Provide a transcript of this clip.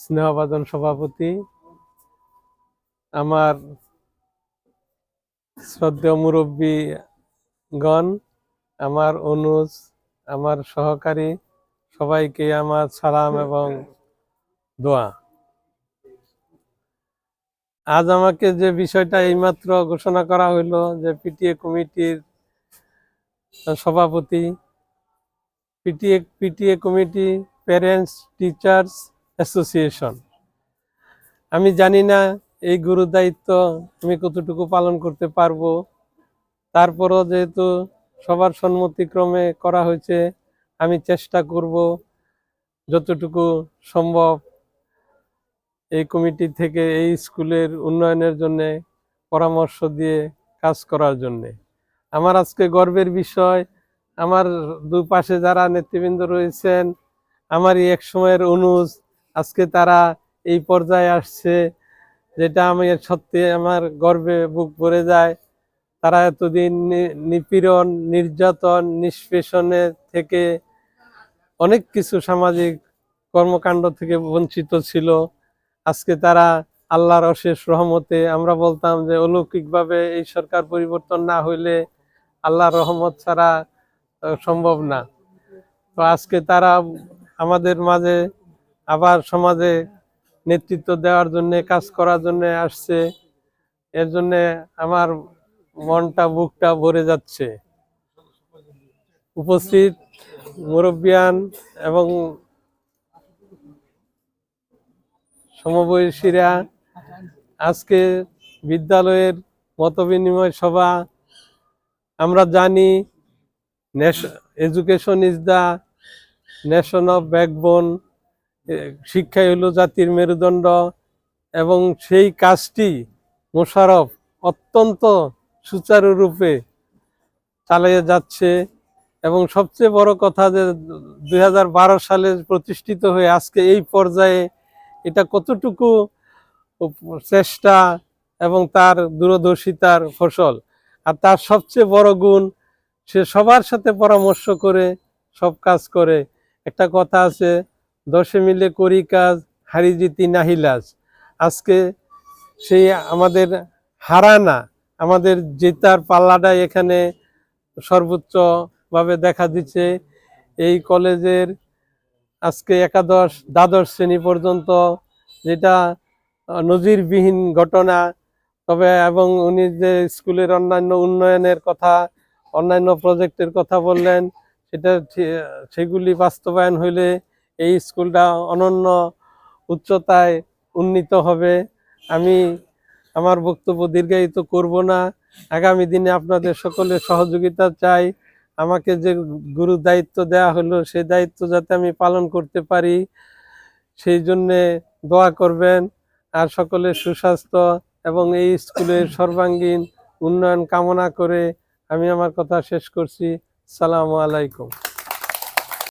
স্নেহভাজন সভাপতি, আমার শ্রদ্ধেয় মুরব্বীগণ, আমার অনুজ, আমার সহকারী, সবাইকে আমার সালাম এবং দোয়া। আজ আমাকে যে বিষয়টা এইমাত্র ঘোষণা করা হইল যে পিটিএ কমিটির সভাপতি, PTA PTA committee parents teachers association. আমি জানি না এই গুরু দায়িত্ব আমি কতটুকু পালন করতে পারব। তারপরও যেহেতু সবার সম্মতিক্রমে করা হয়েছে, আমি চেষ্টা করব যতটুকু সম্ভব এই কমিটি থেকে এই স্কুলের উন্নয়নের জন্যে পরামর্শ দিয়ে কাজ করার জন্যে। আমার আজকে গর্বের বিষয়, আমার দুপাশে যারা নেতৃবৃন্দ রয়েছেন, আমারই এক সময়ের অনুজ আজকে তারা এই পর্যায়ে আসছে, যেটা আমি সত্যি আমার গর্বে বুক ভরে যায়। তারা এতদিন নিপীড়ন, নির্যাতন নিষ্পেষণের থেকে অনেক কিছু সামাজিক কর্মকাণ্ড থেকে বঞ্চিত ছিল। আজকে তারা আল্লাহর অশেষ রহমতে আমরা বলতাম যে, অলৌকিকভাবে এই সরকার পরিবর্তন না হইলে আল্লাহর রহমত ছাড়া সম্ভব না। তো আজকে তারা আমাদের মাঝে আবার সমাজে নেতৃত্ব দেওয়ার জন্য, কাজ করার জন্য আসছে। এর জন্য আমার মনটা, বুকটা ভরে যাচ্ছে। উপস্থিত মুরব্বিয়ান এবং সমবয়সীরা আজকে বিদ্যালয়ের মতবিনিময় সভা। আমরা জানি education is the nation of backbone শিক্ষাই হলো জাতির মেরুদণ্ড এবং সেই কাজটি মোশারফ অত্যন্ত সুচারুরূপে চালিয়ে যাচ্ছে এবং সবচেয়ে বড় কথা যে দু হাজার বারো সালে প্রতিষ্ঠিত হয়ে আজকে এই পর্যায়ে এটা কতটুকু চেষ্টা এবং তার দূরদর্শিতার ফসল। আর তার সবচেয়ে বড় গুণ, সে সবার সাথে পরামর্শ করে সব কাজ করে। একটা কথা আছে দশে মিলে করি কাজ, হারি জিতি নাহিলাজ আজকে সেই আমাদের হারানা, আমাদের জেতার পাল্লাটা এখানে সর্বোচ্চভাবে দেখা দিচ্ছে। এই কলেজের আজকে একাদশ, দ্বাদশ শ্রেণি পর্যন্ত যেটা নজিরবিহীন ঘটনা, তবে এবং উনি যে স্কুলের অন্যান্য উন্নয়নের কথা, অন্যান্য প্রজেক্টের কথা বললেন, সেটা সেগুলি বাস্তবায়ন হইলে এই স্কুলটা অনন্য উচ্চতায় উন্নীত হবে। আমি আমার বক্তব্য দীর্ঘায়িত করব না। আগামী দিনে আপনাদের সকলের সহযোগিতা চাই। আমাকে যে গুরু দায়িত্ব দেওয়া হলো, সেই দায়িত্ব যাতে আমি পালন করতে পারি, সেই জন্যে দোয়া করবেন। আর সকলের সুস্বাস্থ্য এবং এই স্কুলের সর্বাঙ্গীন উন্নয়ন কামনা করে আমি আমার কথা শেষ করছি। সালামু আলাইকুম।